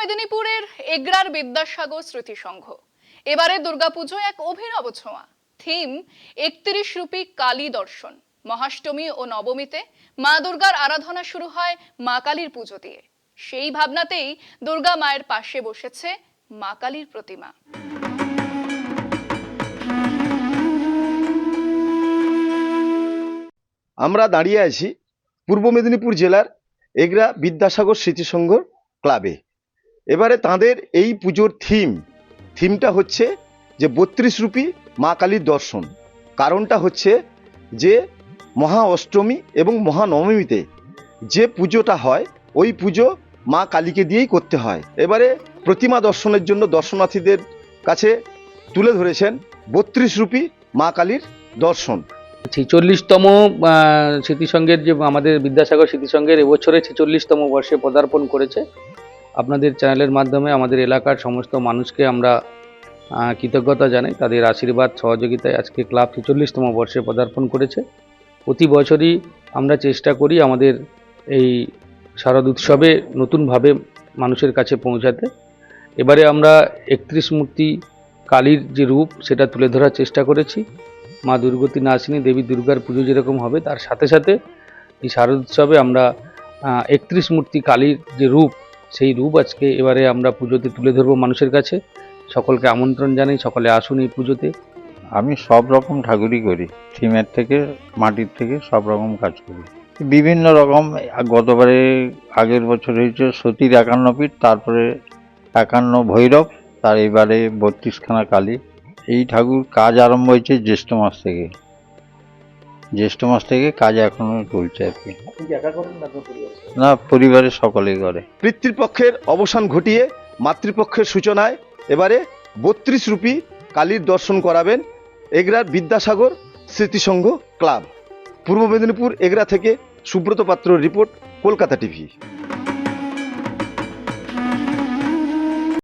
মেদিনীপুরের এগরার বিদ্যাসাগর স্মৃতি সংঘ এবারে দুর্গাপুজোয় এক অভিনব ছোঁয়া। থিম, একত্রিশ রূপী কালী দর্শন। মহাষ্টমী ও নবমীতে মা দুর্গার আরাধনা শুরু হয় মা কালীর পুজো দিয়ে। সেই ভাবনাতেই দুর্গা মায়ের পাশে বসেছে মা কালীর প্রতিমা। আমরা দাঁড়িয়ে আছি পূর্ব মেদিনীপুর জেলার এগরা বিদ্যাসাগর স্মৃতিসংঘ ক্লাবে। এবারে তাদের এই পুজোর থিম থিমটা হচ্ছে যে বত্রিশ রূপী মা কালীর দর্শন। কারণটা হচ্ছে যে মহা অষ্টমী এবং মহানবমীতে যে পুজোটা হয়, ওই পুজো মা কালীকে দিয়েই করতে হয়। এবারে প্রতিমা দর্শনের জন্য দর্শনার্থীদের কাছে তুলে ধরেছেন বত্রিশ রূপী মা কালীর দর্শন। ছেচল্লিশতম স্মৃতিসংঘের যে আমাদের বিদ্যাসাগর স্মৃতিসংঘের এবছরে ছেচল্লিশতম বর্ষে পদার্পণ করেছে। আপনাদের চ্যানেলের মাধ্যমে আমাদের এলাকার সমস্ত মানুষকে আমরা কৃতজ্ঞতা জানাই। তাদের আশীর্বাদ, সহযোগিতায় আজকে ক্লাব ছেচল্লিশতম বর্ষে পদার্পণ করেছে। প্রতি বছরই আমরা চেষ্টা করি আমাদের এই শারদ উৎসবে নতুনভাবে মানুষের কাছে পৌঁছাতে। এবারে আমরা একত্রিশ মূর্তি কালীর যে রূপ, সেটা তুলে ধরার চেষ্টা করেছি। মা দুর্গতি নাসিনী দেবী দুর্গার পুজো যেরকম হবে, তার সাথে সাথে এই শারদ উৎসবে আমরা একত্রিশ মূর্তি কালীর যে রূপ সেই রূপ আজকে এবারে আমরা পুজোতে তুলে ধরবো মানুষের কাছে। সকলকে আমন্ত্রণ জানাই, সকলে আসুন এই পুজোতে। আমি সব রকম ঠাকুরই করি, থিমের থেকে, মাটির থেকে সব রকম কাজ করি। বিভিন্ন রকম, গতবারে আগের বছর হয়েছে সতীর একান্ন পীঠ, তারপরে একান্ন ভৈরব, তার এবারে বত্রিশখানা কালী। এই ঠাকুর কাজ আরম্ভ হয়েছে জ্যৈষ্ঠ মাস থেকে। জ্যৈষ্ঠ মাস থেকে কাজ এখনও চলছে আর কি। না পরিবারের সকলেই করে। পিতৃপক্ষের অবসান ঘটিয়ে মাতৃপক্ষের সূচনায় এবারে বত্রিশ রূপী কালীর দর্শন করাবেন এগরার বিদ্যাসাগর স্মৃতিসংঘ ক্লাব। পূর্ব মেদিনীপুর এগরা থেকে সুব্রত পাত্র রিপোর্ট কলকাতা টিভি।